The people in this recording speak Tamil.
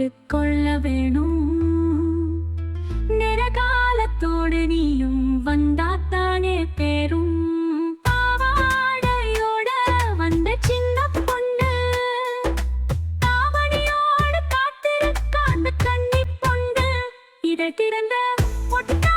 கேட்டுக்கொள்ள வேணும். நிறகாலத்தோடு நீயும் வந்தாத்தானே பேரும். பாவாடையோட வந்த சின்ன பொண்ணு. தாவணியோடு காத்திருக்க திறந்த ஒட்ட